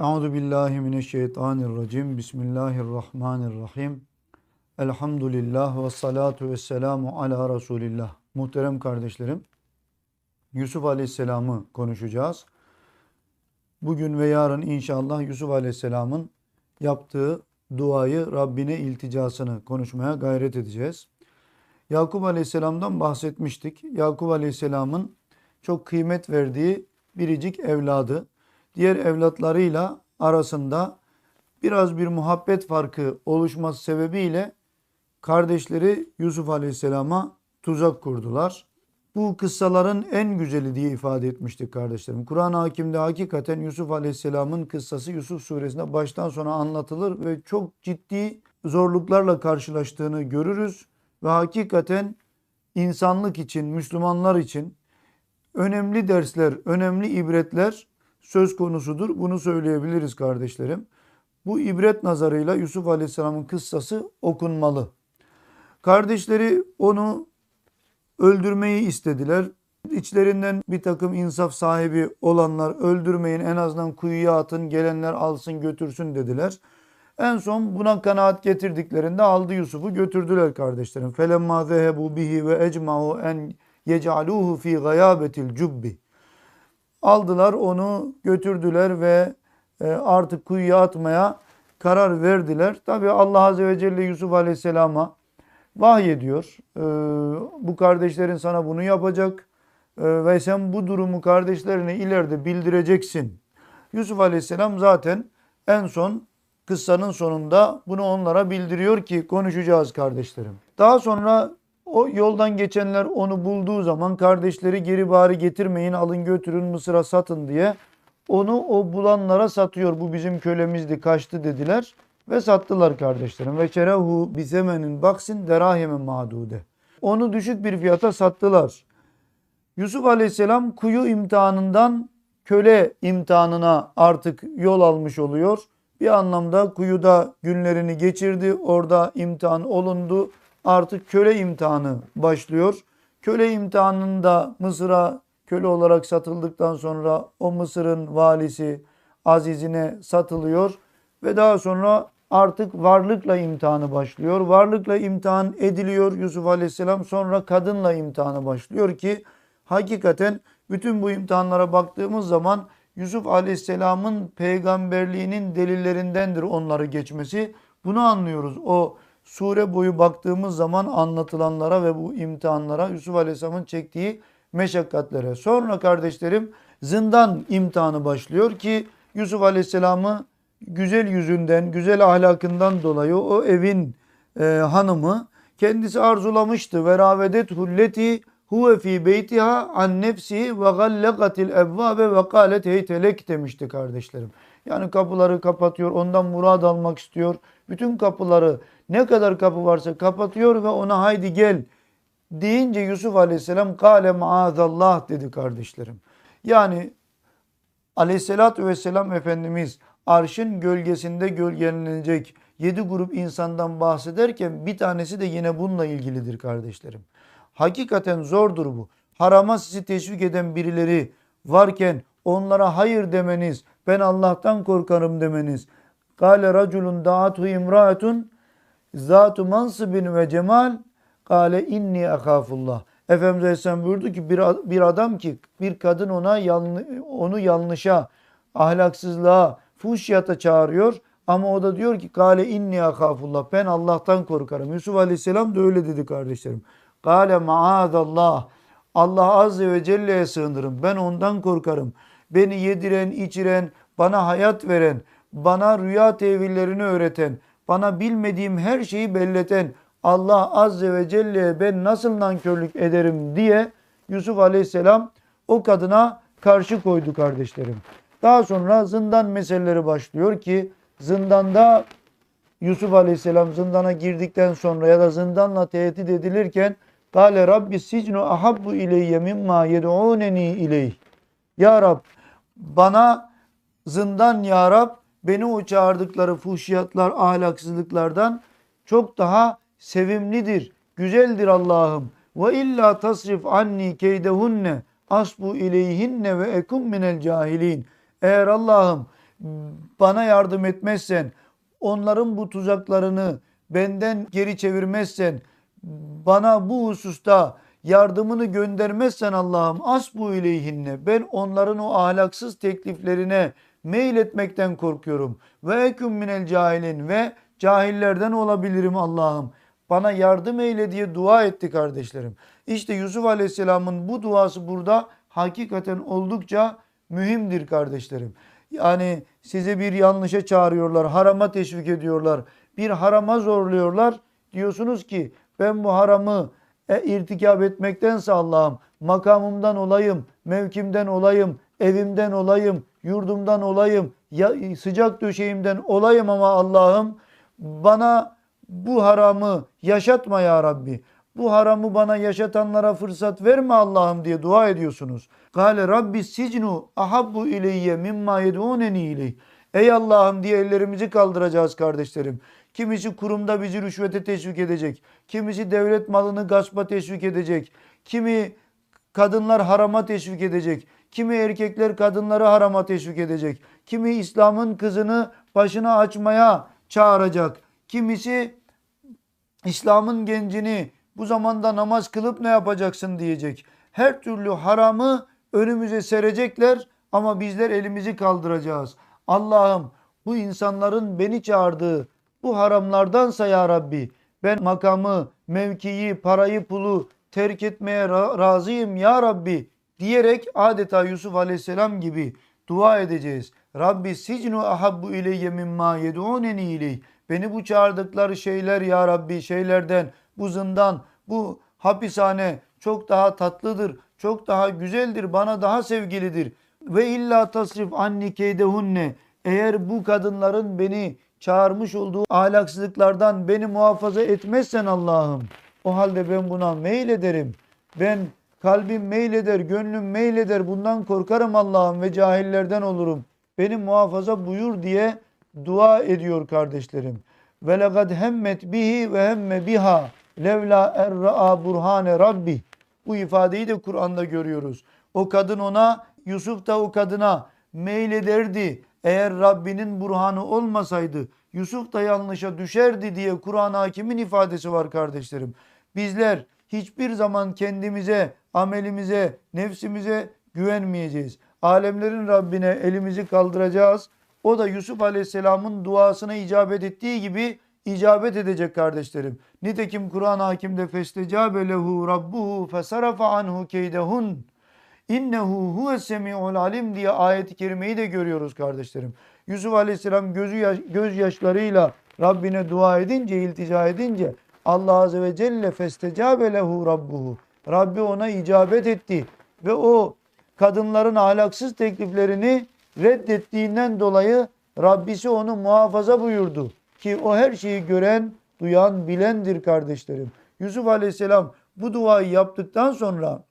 Euzu billahi mineşşeytanirracim. Bismillahirrahmanirrahim. Elhamdülillah ve salatu ve selamu ala Resulillah. Muhterem kardeşlerim, Yusuf Aleyhisselam'ı konuşacağız. Bugün ve yarın inşallah Yusuf Aleyhisselam'ın yaptığı duayı, Rabbine ilticasını konuşmaya gayret edeceğiz. Yakup Aleyhisselam'dan bahsetmiştik. Yakup Aleyhisselam'ın çok kıymet verdiği biricik evladı. Diğer evlatlarıyla arasında biraz bir muhabbet farkı oluşması sebebiyle kardeşleri Yusuf Aleyhisselam'a tuzak kurdular. Bu kıssaların en güzeli diye ifade etmiştik kardeşlerim. Kur'an-ı Hakim'de hakikaten Yusuf Aleyhisselam'ın kıssası Yusuf suresinde baştan sona anlatılır ve çok ciddi zorluklarla karşılaştığını görürüz. Ve hakikaten insanlık için, Müslümanlar için önemli dersler, önemli ibretler söz konusudur. Bunu söyleyebiliriz kardeşlerim. Bu ibret nazarıyla Yusuf Aleyhisselam'ın kıssası okunmalı. Kardeşleri onu öldürmeyi istediler. İçlerinden bir takım insaf sahibi olanlar öldürmeyin en azından kuyuya atın gelenler alsın götürsün dediler. En son buna kanaat getirdiklerinde aldı Yusuf'u götürdüler kardeşlerim. Felemma zehebu bihi ve ecma'u en yec'aluhu fi gayabetil cubbi. Aldılar onu götürdüler ve e, artık kuyuya atmaya karar verdiler. Tabi Allah Azze ve Celle Yusuf Aleyhisselam'a vahyediyor. E, bu kardeşlerin sana bunu yapacak e, ve sen bu durumu kardeşlerine ileride bildireceksin. Yusuf Aleyhisselam zaten en son kıssanın sonunda bunu onlara bildiriyor ki konuşacağız kardeşlerim. Daha sonra o yoldan geçenler onu bulduğu zaman kardeşleri geri bari getirmeyin alın götürün Mısır'a satın diye onu o bulanlara satıyor. Bu bizim kölemizdi kaçtı dediler ve sattılar kardeşlerim. Ve çerehu bizemenin baksin derahime madude. Onu düşük bir fiyata sattılar. Yusuf Aleyhisselam kuyu imtihanından köle imtihanına artık yol almış oluyor. Bir anlamda kuyuda günlerini geçirdi. Orada imtihan olundu artık köle imtihanı başlıyor. Köle imtihanında Mısır'a köle olarak satıldıktan sonra o Mısır'ın valisi Aziz'ine satılıyor ve daha sonra artık varlıkla imtihanı başlıyor. Varlıkla imtihan ediliyor Yusuf Aleyhisselam sonra kadınla imtihanı başlıyor ki hakikaten bütün bu imtihanlara baktığımız zaman Yusuf Aleyhisselam'ın peygamberliğinin delillerindendir onları geçmesi. Bunu anlıyoruz. O sure boyu baktığımız zaman anlatılanlara ve bu imtihanlara Yusuf Aleyhisselam'ın çektiği meşakkatlere. Sonra kardeşlerim zindan imtihanı başlıyor ki Yusuf Aleyhisselam'ı güzel yüzünden, güzel ahlakından dolayı o evin e, hanımı kendisi arzulamıştı. Veravedet hulleti huve fi beytiha an nefsihi ve gallekatil evvabe ve kalet heytelek demişti kardeşlerim. Yani kapıları kapatıyor, ondan murad almak istiyor. Bütün kapıları ne kadar kapı varsa kapatıyor ve ona haydi gel deyince Yusuf Aleyhisselam kale maazallah dedi kardeşlerim. Yani Aleyhisselatü Vesselam Efendimiz arşın gölgesinde gölgelenecek yedi grup insandan bahsederken bir tanesi de yine bununla ilgilidir kardeşlerim. Hakikaten zordur bu. Harama sizi teşvik eden birileri varken onlara hayır demeniz, ben Allah'tan korkarım demeniz. Kale raculun da'atu imraatun zatu mansibin ve cemal kale inni akafullah. Efendimiz Aleyhisselam buyurdu ki bir, bir adam ki bir kadın ona yanlı, onu yanlışa, ahlaksızlığa, fuhşiyata çağırıyor. Ama o da diyor ki kale inni akafullah. Ben Allah'tan korkarım. Yusuf Aleyhisselam da öyle dedi kardeşlerim. Kale maazallah. Allah Azze ve Celle'ye sığınırım. Ben ondan korkarım. Beni yediren, içiren, bana hayat veren, bana rüya tevillerini öğreten, bana bilmediğim her şeyi belleten Allah Azze ve Celle'ye ben nasıl nankörlük ederim diye Yusuf Aleyhisselam o kadına karşı koydu kardeşlerim. Daha sonra zindan meseleleri başlıyor ki zindanda Yusuf Aleyhisselam zindana girdikten sonra ya da zindanla tehdit edilirken Kale Rabbi sicnu ahabbu ileyye mimma yed'uneni ileyh. Ya Rab bana zindan ya Rab beni o çağırdıkları fuhşiyatlar, ahlaksızlıklardan çok daha sevimlidir, güzeldir Allah'ım. Ve illa tasrif anni keydehunne asbu ileyhinne ve ekum minel cahilin. Eğer Allah'ım bana yardım etmezsen, onların bu tuzaklarını benden geri çevirmezsen, bana bu hususta yardımını göndermezsen Allah'ım as bu ileyhinne ben onların o ahlaksız tekliflerine meyletmekten korkuyorum. Ve eküm minel cahilin ve cahillerden olabilirim Allah'ım. Bana yardım eyle diye dua etti kardeşlerim. İşte Yusuf Aleyhisselam'ın bu duası burada hakikaten oldukça mühimdir kardeşlerim. Yani size bir yanlışa çağırıyorlar, harama teşvik ediyorlar, bir harama zorluyorlar. Diyorsunuz ki ben bu haramı e, irtikap etmektense Allah'ım makamımdan olayım, mevkimden olayım, evimden olayım, yurdumdan olayım, ya, sıcak döşeğimden olayım ama Allah'ım bana bu haramı yaşatma ya Rabbi. Bu haramı bana yaşatanlara fırsat verme Allah'ım diye dua ediyorsunuz. Gale Rabbi sicnu ahabbu ileyye mimma yed'uneni ileyh. Ey Allah'ım diye ellerimizi kaldıracağız kardeşlerim. Kimisi kurumda bizi rüşvete teşvik edecek. Kimisi devlet malını gaspa teşvik edecek. Kimi kadınlar harama teşvik edecek. Kimi erkekler kadınları harama teşvik edecek. Kimi İslam'ın kızını başına açmaya çağıracak. Kimisi İslam'ın gencini bu zamanda namaz kılıp ne yapacaksın diyecek. Her türlü haramı önümüze serecekler ama bizler elimizi kaldıracağız. Allah'ım bu insanların beni çağırdığı bu haramlardansa ya Rabbi ben makamı, mevkiyi, parayı, pulu terk etmeye razıyım ya Rabbi diyerek adeta Yusuf Aleyhisselam gibi dua edeceğiz. Rabbi sicnu ahabbu ileyye mimma yed'uneni ileyh. Beni bu çağırdıkları şeyler ya Rabbi şeylerden bu zindan, bu hapishane çok daha tatlıdır, çok daha güzeldir, bana daha sevgilidir. Ve illa tasrif anni keydehunne. Eğer bu kadınların beni çağırmış olduğu ahlaksızlıklardan beni muhafaza etmezsen Allah'ım o halde ben buna meylederim. Ben kalbim meyleder, gönlüm meyleder. Bundan korkarım Allah'ım ve cahillerden olurum. Beni muhafaza buyur diye dua ediyor kardeşlerim. Ve lekad hemmet bihi ve hemme biha levla erra'a burhane rabbi. Bu ifadeyi de Kur'an'da görüyoruz. O kadın ona, Yusuf da o kadına meylederdi. Eğer Rabbinin burhanı olmasaydı Yusuf da yanlışa düşerdi diye Kur'an hakimin ifadesi var kardeşlerim. Bizler hiçbir zaman kendimize, amelimize, nefsimize güvenmeyeceğiz. Alemlerin Rabbine elimizi kaldıracağız. O da Yusuf Aleyhisselam'ın duasına icabet ettiği gibi icabet edecek kardeşlerim. Nitekim Kur'an hakimde festecabe lehu rabbuhu fesarafa anhu keydehun. İnnehu huve semi'ul alim diye ayet-i kerimeyi de görüyoruz kardeşlerim. Yusuf Aleyhisselam gözü yaş, gözyaşlarıyla Rabbine dua edince, iltica edince Allah Azze ve Celle festecabe lehu rabbuhu. Rabbi ona icabet etti ve o kadınların ahlaksız tekliflerini reddettiğinden dolayı Rabbisi onu muhafaza buyurdu. Ki o her şeyi gören, duyan, bilendir kardeşlerim. Yusuf Aleyhisselam bu duayı yaptıktan sonra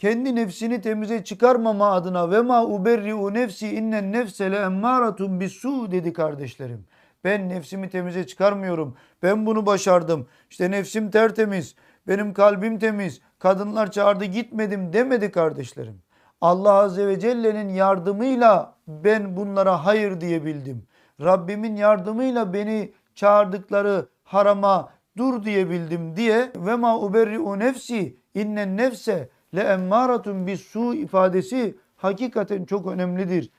kendi nefsini temize çıkarmama adına ve ma uberri'u nefsi innen nefse le emmâratun bisu dedi kardeşlerim. Ben nefsimi temize çıkarmıyorum. Ben bunu başardım. İşte nefsim tertemiz. Benim kalbim temiz. Kadınlar çağırdı gitmedim demedi kardeşlerim. Allah Azze ve Celle'nin yardımıyla ben bunlara hayır diyebildim. Rabbimin yardımıyla beni çağırdıkları harama dur diyebildim diye ve ma uberri'u nefsi innen nefse le emmâratun bis su ifadesi hakikaten çok önemlidir.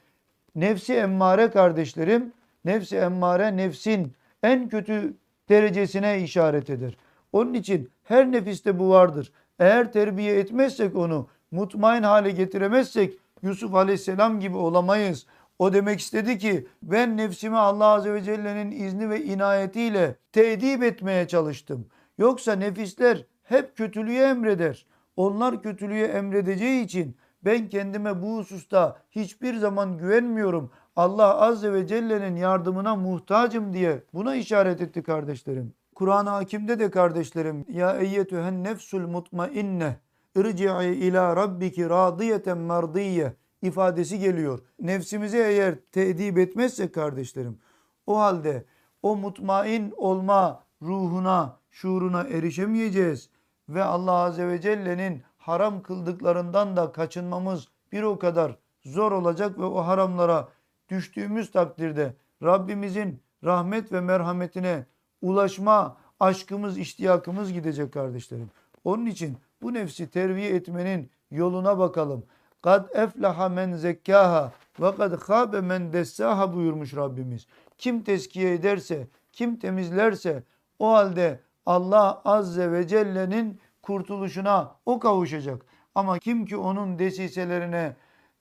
Nefsi emmare kardeşlerim, nefsi emmare nefsin en kötü derecesine işaret eder. Onun için her nefiste bu vardır. Eğer terbiye etmezsek onu, mutmain hale getiremezsek Yusuf Aleyhisselam gibi olamayız. O demek istedi ki ben nefsimi Allah Azze ve Celle'nin izni ve inayetiyle tedip etmeye çalıştım. Yoksa nefisler hep kötülüğü emreder. Onlar kötülüğü emredeceği için ben kendime bu hususta hiçbir zaman güvenmiyorum. Allah Azze ve Celle'nin yardımına muhtacım diye buna işaret etti kardeşlerim. Kur'an-ı Hakim'de de kardeşlerim ya eyyetühen nefsul mutmainne irci'i ila rabbiki radiyeten merdiye ifadesi geliyor. Nefsimizi eğer tedip etmezsek kardeşlerim o halde o mutmain olma ruhuna, şuuruna erişemeyeceğiz ve Allah Azze ve Celle'nin haram kıldıklarından da kaçınmamız bir o kadar zor olacak ve o haramlara düştüğümüz takdirde Rabbimizin rahmet ve merhametine ulaşma aşkımız, iştiyakımız gidecek kardeşlerim. Onun için bu nefsi terbiye etmenin yoluna bakalım. Kad eflaha men zekkaha ve kad khabe men dessaha buyurmuş Rabbimiz. Kim teskiye ederse, kim temizlerse o halde Allah Azze ve Celle'nin kurtuluşuna o kavuşacak. Ama kim ki onun desiselerine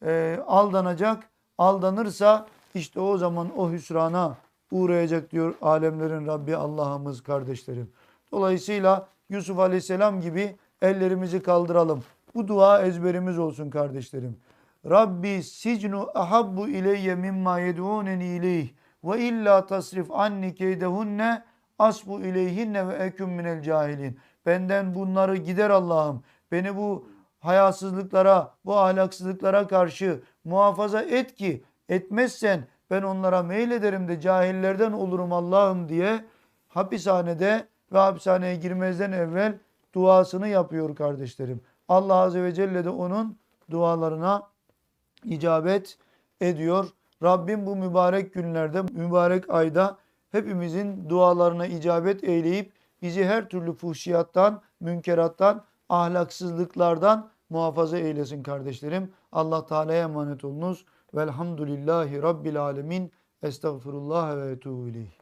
e, aldanacak, aldanırsa işte o zaman o hüsrana uğrayacak diyor alemlerin Rabbi Allah'ımız kardeşlerim. Dolayısıyla Yusuf Aleyhisselam gibi ellerimizi kaldıralım. Bu dua ezberimiz olsun kardeşlerim. Rabbi sicnu ahabbu ileyye mimma yed'uneni ileyh ve illa tasrif anni keydehunne asbu ileyhinne ve eküm minel cahilin. Benden bunları gider Allah'ım. Beni bu hayasızlıklara, bu ahlaksızlıklara karşı muhafaza et ki etmezsen ben onlara meylederim de cahillerden olurum Allah'ım diye hapishanede ve hapishaneye girmezden evvel duasını yapıyor kardeşlerim. Allah Azze ve Celle de onun dualarına icabet ediyor. Rabbim bu mübarek günlerde, mübarek ayda hepimizin dualarına icabet eyleyip bizi her türlü fuhşiyattan, münkerattan, ahlaksızlıklardan muhafaza eylesin kardeşlerim. Allah Teala'ya emanet olunuz. Velhamdülillahi Rabbil Alemin. Estağfirullah ve etubu ileyh.